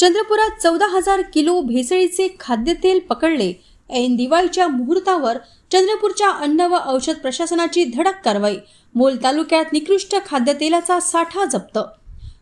चंद्रपुरात चौदा हजार किलो भेसळीचे खाद्यतेल पकडले. ऐन दिवाळीच्या मुहूर्तावर चंद्रपूरच्या अन्न व औषध प्रशासनाची धडक कारवाई. मोल तालुक्यात निकृष्ट खाद्यतेलाचा साठा जप्त.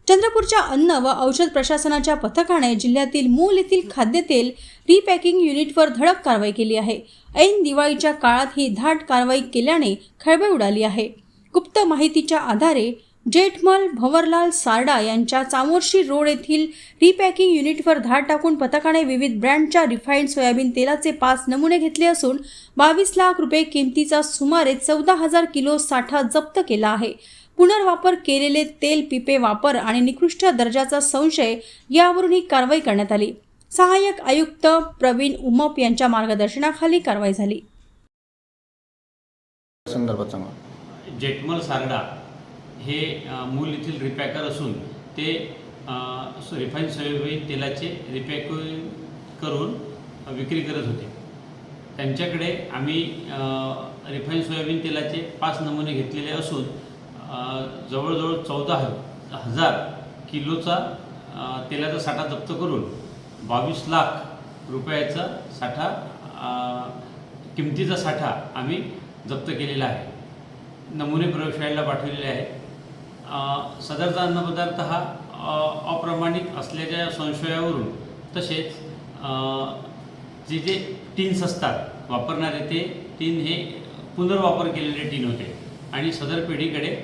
चंद्रपूरच्या अन्न व औषध प्रशासनाच्या पथकाने जिल्ह्यातील मूल येथील खाद्यतेल रिपॅकिंग युनिटवर धडक कारवाई केली आहे. ऐन दिवाळीच्या काळात ही धाट कारवाई केल्याने खळबळ उडाली आहे. गुप्त माहितीच्या आधारे जेठमल भवरलाल सारडा यांच्या चामोर्शी रोड येथील रिपॅकिंग युनिटवर धाड टाकून पथकाने विविध ब्रँडच्या रिफाईंड सोयाबीन तेलाचे पाच नमुने घेतले असून बावीस लाख रुपये किमतीचा सुमारे चौदा हजार किलो साठा जप्त केला आहे. पुनर्वापर केलेले तेल पिपे वापर आणि निकृष्ट दर्जाचा संशय यावरून ही कारवाई करण्यात आली. सहाय्यक आयुक्त प्रवीण उमप यांच्या मार्गदर्शनाखाली कारवाई झाली. संदर्भात सांगा. जेटमल सारडा हे मूल येथील रिपॅकर असून ते रिफाईन सोयाबीन तेलाचे रिपॅकिंग करून विक्री करत होते. त्यांच्याकडे आम्ही रिफाईन सोयाबीन तेलाचे पाच नमुने घेतलेले असून जवळजवळ चौदा ह हजार किलोचा तेलाचा साठा जप्त करून बावीस लाख रुपयाचा साठा किमतीचा साठा आम्ही जप्त केलेला आहे. नमुने प्रयोगशाळेला पाठवलेले आहेत. सदरचा अन्नपदार्थ हा अप्रमाणित असल्याच्या संशयावरून तसेच जे जे टीन्स असतात वापरणारे ते टीन हे पुनर्वापर केलेले टीन होते. आणि सदर पिढीकडे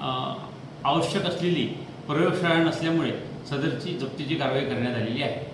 आवश्यक असलेली प्रयोगशाळा नसल्यामुळे सदरची जप्तीची कारवाई करण्यात आलेली आहे.